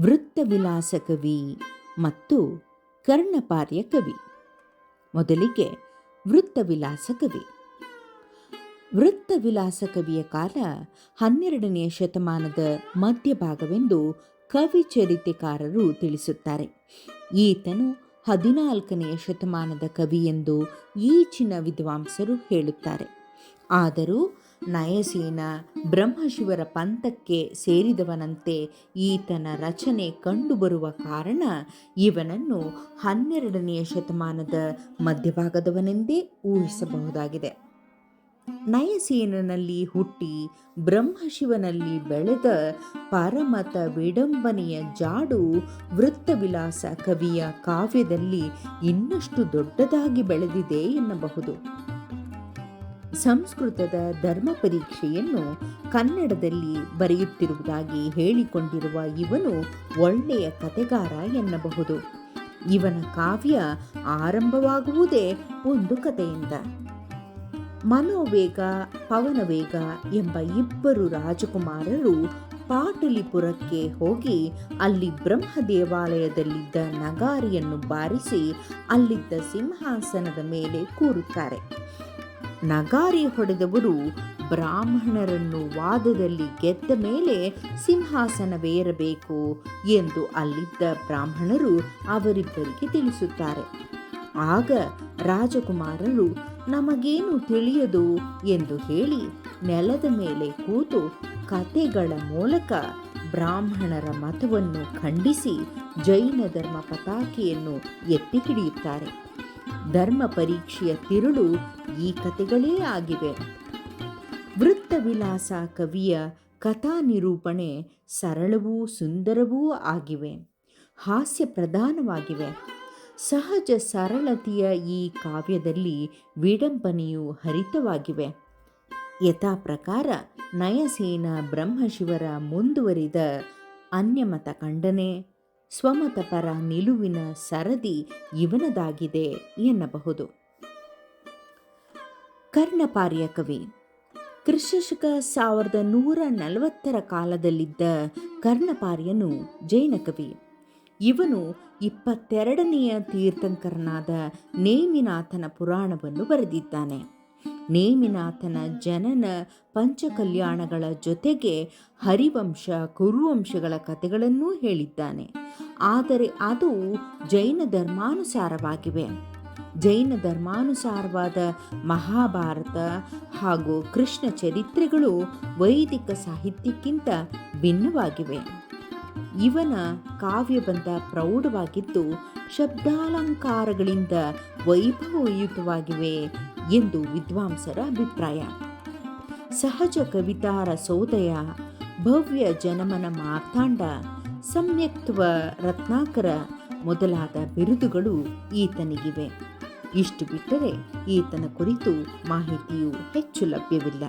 ವೃತ್ತವಿಲಾಸ ಕವಿ ಮತ್ತು ಕರ್ಣಪಾರ್ಯ ಕವಿ. ಮೊದಲಿಗೆ ವೃತ್ತವಿಲಾಸ ಕವಿ. ವೃತ್ತವಿಲಾಸ ಕವಿಯ ಕಾಲ ಹನ್ನೆರಡನೆಯ ಶತಮಾನದ ಮಧ್ಯಭಾಗವೆಂದು ಕವಿ ಚರಿತೆಕಾರರು ತಿಳಿಸುತ್ತಾರೆ. ಈತನು ಹದಿನಾಲ್ಕನೆಯ ಶತಮಾನದ ಕವಿ ಎಂದು ಈಚಿನ ವಿದ್ವಾಂಸರು ಹೇಳುತ್ತಾರೆ. ಆದರೂ ನಯಸೇನ ಬ್ರಹ್ಮಶಿವರ ಪಂಥಕ್ಕೆ ಸೇರಿದವನಂತೆ ಈತನ ರಚನೆ ಕಂಡುಬರುವ ಕಾರಣ ಇವನನ್ನು ಹನ್ನೆರಡನೆಯ ಶತಮಾನದ ಮಧ್ಯಭಾಗದವನೆಂದೇ ಊಹಿಸಬಹುದಾಗಿದೆ. ನಯಸೇನನಲ್ಲಿ ಹುಟ್ಟಿ ಬ್ರಹ್ಮಶಿವನಲ್ಲಿ ಬೆಳೆದ ಪರಮತ ವಿಡಂಬನೆಯ ಜಾಡು ವೃತ್ತವಿಲಾಸ ಕವಿಯ ಕಾವ್ಯದಲ್ಲಿ ಇನ್ನಷ್ಟು ದೊಡ್ಡದಾಗಿ ಬೆಳೆದಿದೆ ಎನ್ನಬಹುದು. ಸಂಸ್ಕೃತದ ಧರ್ಮ ಪರೀಕ್ಷೆಯನ್ನು ಕನ್ನಡದಲ್ಲಿ ಬರೆಯುತ್ತಿರುವುದಾಗಿ ಹೇಳಿಕೊಂಡಿರುವ ಇವನು ಒಳ್ಳೆಯ ಕತೆಗಾರ ಎನ್ನಬಹುದು. ಇವನ ಕಾವ್ಯ ಆರಂಭವಾಗುವುದೇ ಒಂದು ಕಥೆಯಿಂದ. ಮನೋವೇಗ, ಪವನವೇಗ ಎಂಬ ಇಬ್ಬರು ರಾಜಕುಮಾರರು ಪಾಟಲಿಪುರಕ್ಕೆ ಹೋಗಿ ಅಲ್ಲಿ ಬ್ರಹ್ಮ ದೇವಾಲಯದಲ್ಲಿದ್ದ ನಗಾರಿಯನ್ನು ಬಾರಿಸಿ ಅಲ್ಲಿದ್ದ ಸಿಂಹಾಸನದ ಮೇಲೆ ಕೂರುತ್ತಾರೆ. ನಗಾರಿ ಹೊಡೆದವರು ಬ್ರಾಹ್ಮಣರನ್ನು ವಾದದಲ್ಲಿ ಗೆದ್ದ ಮೇಲೆ ಸಿಂಹಾಸನವೇರಬೇಕು ಎಂದು ಅಲ್ಲಿದ್ದ ಬ್ರಾಹ್ಮಣರು ಅವರಿಬ್ಬರಿಗೆ ತಿಳಿಸುತ್ತಾರೆ. ಆಗ ರಾಜಕುಮಾರರು, ನಮಗೇನು ತಿಳಿಯದು? ಎಂದು ಹೇಳಿ ನೆಲದ ಮೇಲೆ ಕೂತು ಕತೆಗಳ ಮೂಲಕ ಬ್ರಾಹ್ಮಣರ ಮತವನ್ನು ಖಂಡಿಸಿ ಜೈನ ಧರ್ಮ ಪತಾಕೆಯನ್ನು ಎತ್ತಿ ಹಿಡಿಯುತ್ತಾರೆ. ಧರ್ಮ ಪರೀಕ್ಷೆಯ ತಿರುಳು ಈ ಕತೆಗಳೇ ಆಗಿವೆ. ವೃತ್ತವಿಲಾಸ ಕವಿಯ ಕಥಾ ನಿರೂಪಣೆ ಸರಳವೂ ಸುಂದರವೂ ಆಗಿವೆ. ಹಾಸ್ಯ ಪ್ರಧಾನವಾಗಿವೆ. ಸಹಜ ಸರಳತೆಯ ಈ ಕಾವ್ಯದಲ್ಲಿ ವಿಡಂಬನೆಯು ಹರಿತವಾಗಿವೆ. ಯಥಾ ಪ್ರಕಾರ ನಯಸೇನ ಬ್ರಹ್ಮಶಿವರ ಮುಂದುವರಿದ ಅನ್ಯಮತ ಖಂಡನೆ ಸ್ವಮತ ಪರ ನಿಲುವಿನ ಸರದಿ ಇವನದಾಗಿದೆ ಎನ್ನಬಹುದು. ಕರ್ಣಪಾರ್ಯ ಕವಿ, ಕ್ರಿಸ್ತಶಕ ಸಾವಿರದ ನೂರ ನಲವತ್ತರ ಕಾಲದಲ್ಲಿದ್ದ ಕರ್ಣಪಾರ್ಯನು ಜೈನ ಕವಿ. ಇವನು ಇಪ್ಪತ್ತೆರಡನೆಯ ತೀರ್ಥಂಕರನಾದ ನೇಮಿನಾಥನ ಪುರಾಣವನ್ನು ಬರೆದಿದ್ದಾನೆ. ನೇಮಿನಾಥನ ಜನನ ಪಂಚಕಲ್ಯಾಣಗಳ ಜೊತೆಗೆ ಹರಿವಂಶ, ಕುರುವಂಶಗಳ ಕಥೆಗಳನ್ನೂ ಹೇಳಿದ್ದಾನೆ. ಆದರೆ ಅದು ಜೈನ ಧರ್ಮಾನುಸಾರವಾಗಿವೆ. ಜೈನ ಧರ್ಮಾನುಸಾರವಾದ ಮಹಾಭಾರತ ಹಾಗೂ ಕೃಷ್ಣ ಚರಿತ್ರೆಗಳು ವೈದಿಕ ಸಾಹಿತ್ಯಕ್ಕಿಂತ ಭಿನ್ನವಾಗಿವೆ. ಇವನ ಕಾವ್ಯಬಂಧ ಪ್ರೌಢವಾಗಿದ್ದು ಶಬ್ದಾಲಂಕಾರಗಳಿಂದ ವೈಭವಯುತವಾಗಿವೆ. ಎಂದು ವಿದ್ವಾಂಸರ ಅಭಿಪ್ರಾಯ. ಸಹಜ ಕವಿತಾರ ಸೋದಯ ಭವ್ಯ ಜನಮನ ಮಾರ್ತಾಂಡ, ಸಮ್ಯಕ್ತ್ವ ರತ್ನಾಕರ ಮೊದಲಾದ ಬಿರುದುಗಳು ಈತನಿಗಿವೆ. ಇಷ್ಟು ಬಿಟ್ಟರೆ ಈತನ ಕುರಿತು ಮಾಹಿತಿಯು ಹೆಚ್ಚು ಲಭ್ಯವಿಲ್ಲ.